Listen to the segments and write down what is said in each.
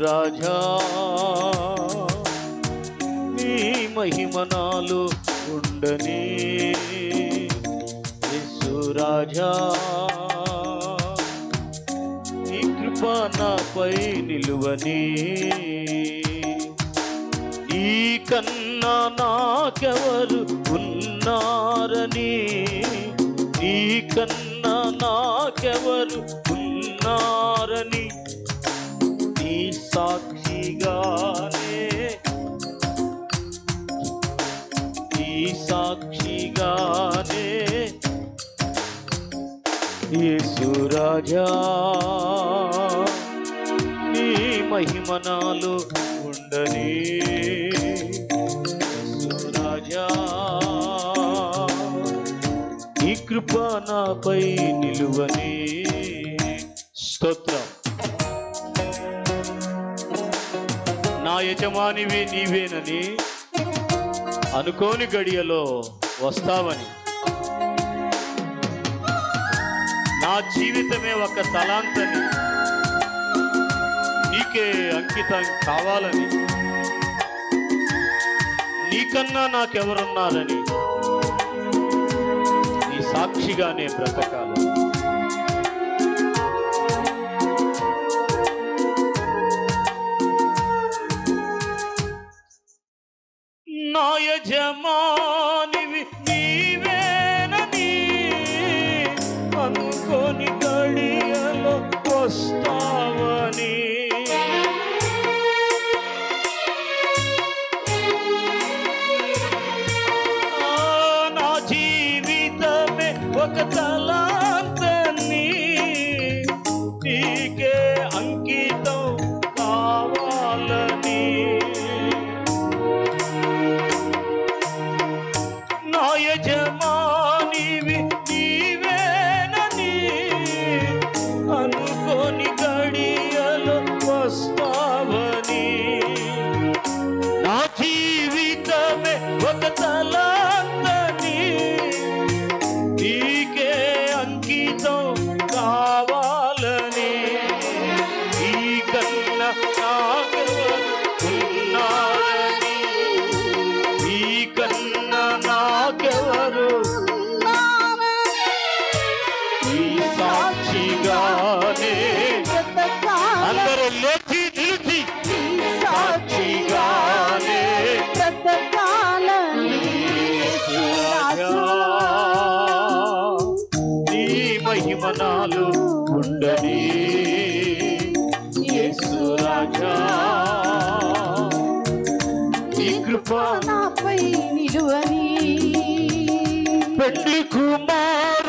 రాజా నీ మహిమనాలు ఉండని. యేసు రాజా నీ కృప నాపై నిలువని. ఈ కన్నా నాకెవరు ఉన్నారని. ఈ కన్నా నాకెవరు ఉన్నారని నీ సాక్షిగానే నీ సాక్షిగానే ఈ రాజా. నీ మహిమనాలు ఉండని నీ కృప నాపై నిలువని. స్తోత్రం. నా యజమానివి నీవేనని అనుకోని గడియలో వస్తావని. నా జీవితమే ఒక తలాంతని. నీకే అంకితం కావాలని. నీకన్నా నాకెవరున్నారని. సాక్షిగానే బ్రతకాలి. నా యజమానివి ఒక తలాంతని నీకే అంకితం కావాలని ఈ కన్నా నాకెవరు ఉన్నారని ఈ కన్నా నాకెవరు ఈ సాక్షిగానే కృప. నాపై నిలువని. పెళ్ళి కుమారుడవు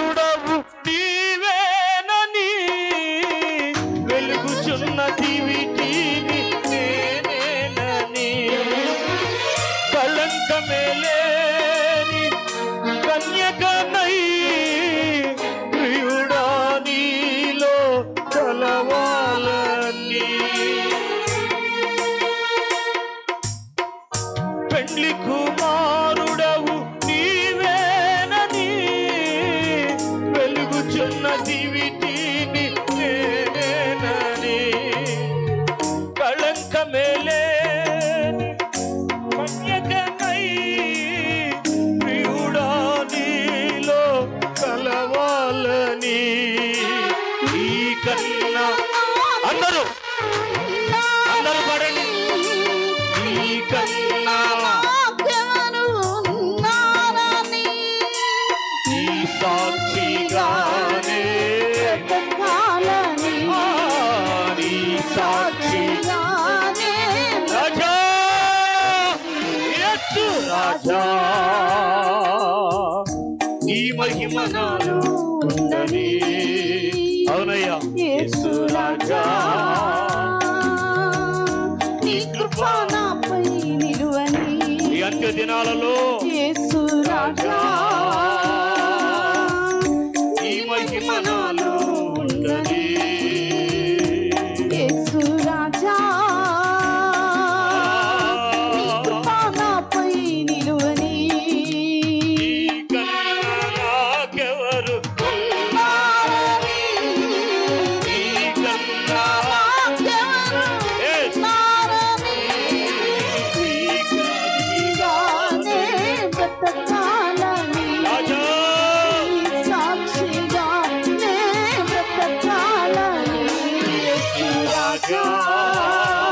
కళంకమేలేని కన్యకనై ప్రియుడా నీలో కలవాలని ఈ కన్నా అందరూ అందరూ యేసు రాజా. నీ మహిమ నాలో ఉండని అవునయ్యా. యేసు రాజా. నీ కృప నాపై నిలువని. ఈ అంత్య దినాలలో Raja.